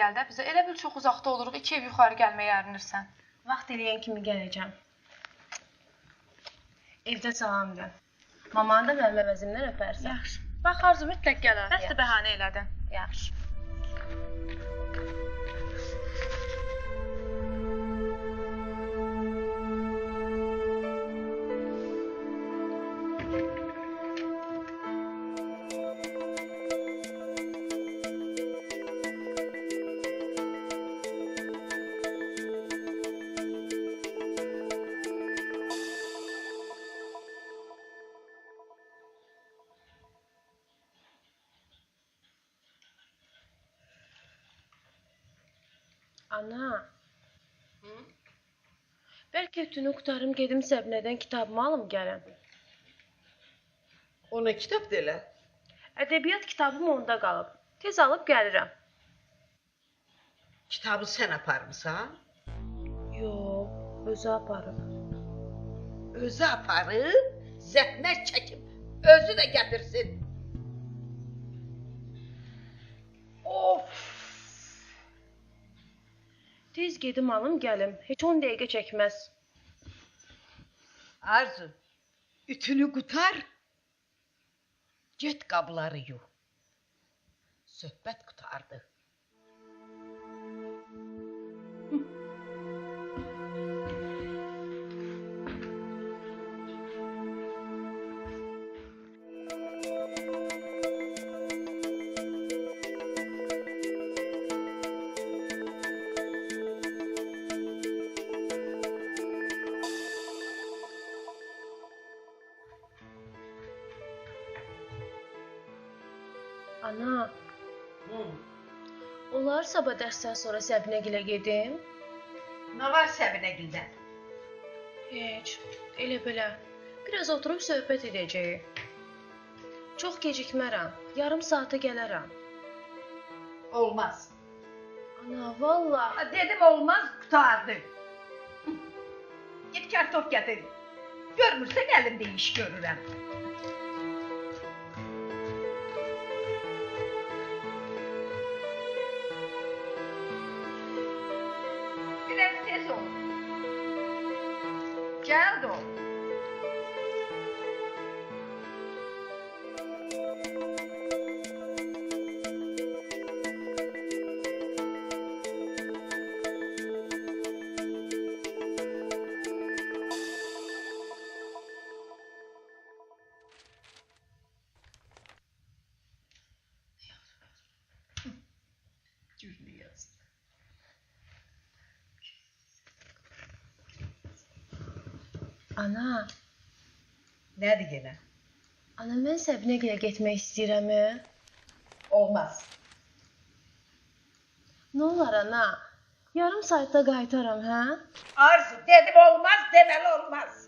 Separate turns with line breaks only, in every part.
gəl də bizə. Elə bil çox uzaqda oluruq. 2 ev yuxarı gəlməyə ərinirsən.
Vaxt eləyən kimi gələcəm. Evdə salam de. Mamanı da mənim əvəzimdən öpərsən.
Yaxşı. Bax Arzu mütləq gələr. Bəsdir bəhanə elədin.
Yaxşı. Ana. Bəlkə ütünü qutarım gedim Səbnədən kitabımı alım gələm.
Ona kitab da elə.
Ədəbiyyat kitabım onda qalıb. Tez alıb gəlirəm.
Kitabı sən aparmısan?
Yox, özü aparıb.
Özü aparıb, zəhmət çəkib, özü də gətirsin.
Tez gedim alım gəlim. Heç 10 dəqiqə çəkməz.
Arzu, ütünü qutar. Get qabları yu. Söhbət qutardı.
Sabah dərsdən sonra Səbnəgilə gedim?
Nə var Səbinə gildə?
Heç, elə belə. Biraz oturub söhbət edəcəyik. Çox gecikmərəm. Yarım saata gələrəm.
Olmaz.
Ana, valla.
Ha, Dedim olmaz, qutardı. Git kartof gətir. Görmürsən əlimdə iş görürəm. izquierdo.
Ana,
Nədir yenə?
ana mən Səbnəgilə getmək istəyirəm. e?
Olmaz.
Nə olar ana? Yarım saatda qaytaram, hə?
Arzu dedim olmaz, deməli olmaz.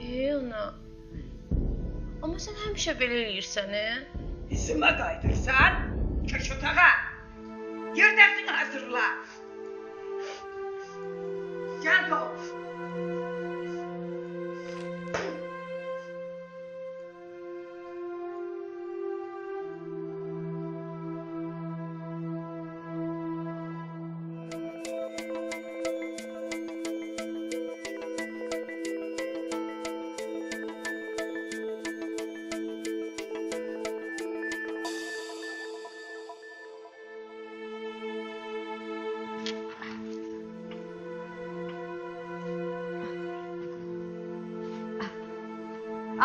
Ey ana. Amma sən həmişə belə eləyirsən, e?
Dizimə qaydırsan, köş otağa. Yerdəsini hazırla. Gəl ol.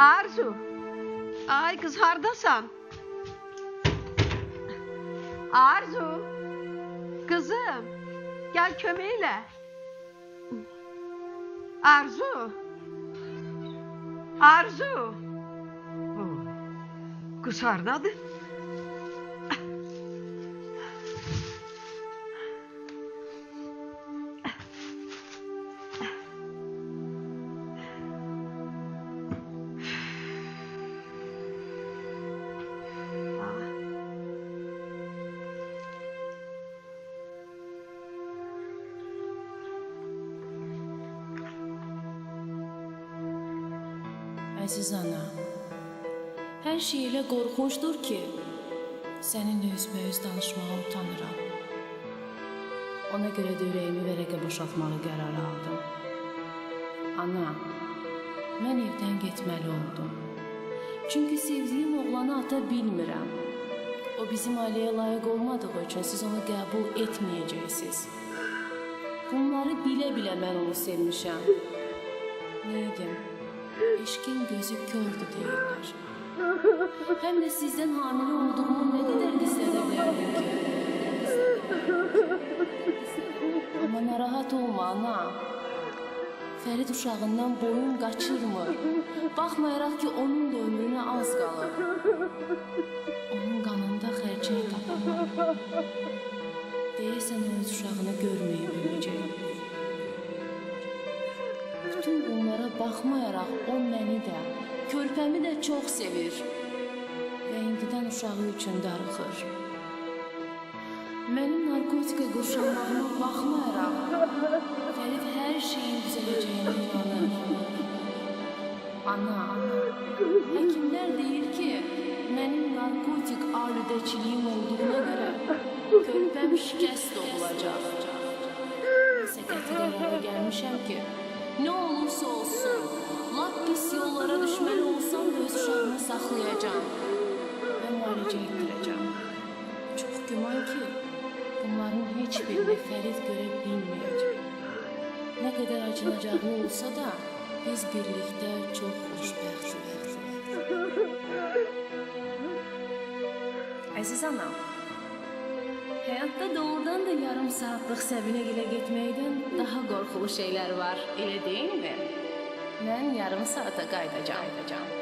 Arzu. Ay kız hardasan? Arzu. Kızım. Gel kömeğiyle. Arzu. Arzu. Kız hardadır?
Əziz ana, hər şey elə qorxuncdur ki,
Səninlə üzbəüz danışmağa utanıram. Ona görə də ürəyimi vərəqə boşaltmağı qərar aldım. Ana, mən evdən getməli oldum. Çünki sevdiyim oğlanı ata bilmirəm. O bizim ailəyə layiq olmadığı üçün siz onu qəbul etməyəcəksiniz. Bunları bilə-bilə mən onu sevmişəm. Neydim? Eşqin gözü kördü deyirlər. Həm də sizdən hamilə olduğumu nə qədər gizlədə bilərdim ki? Amma narahat olma ana. Fərid uşağından boyun qaçırmır. Baxmayaraq ki, onun da ömrünə az qalır. Onun qanında xərçəng tapılır. Deyəsən öz uşağını görməyə bilməyəcək. Bütün bunlara baxmayaraq o məni də, körpəmi də çox sevir və indidən uşağı üçün darıxır. Mənim narkotika qurşanmağıma baxmayaraq Fərid hər şeyin düzələcəyinə inanır. Ana, həkimlər deyir ki, mənim narkotik alüdəçiliyim olduğuna görə körpəm şikəst doğulacaq. Nəsə qəti qərara gəlmişəm ki, ne olursa olsun, lap pis yollara düşmeli olsam da öz şanımı saklayacağım ve muhalece ettireceğim. Çok güman ki bunların hiçbirini Ferit göre bilmeyecek. Ne kadar acınacaklı olsa da biz birlikte çok hoşbəxt olacağıq. Əziz anam, Hayatta doğrudan da yarım saatlik Sevinegil'e gitmeyden daha korkulu şeyler var. Öyle değil mi? Ben yarım saate kaydacağım. kaydacağım.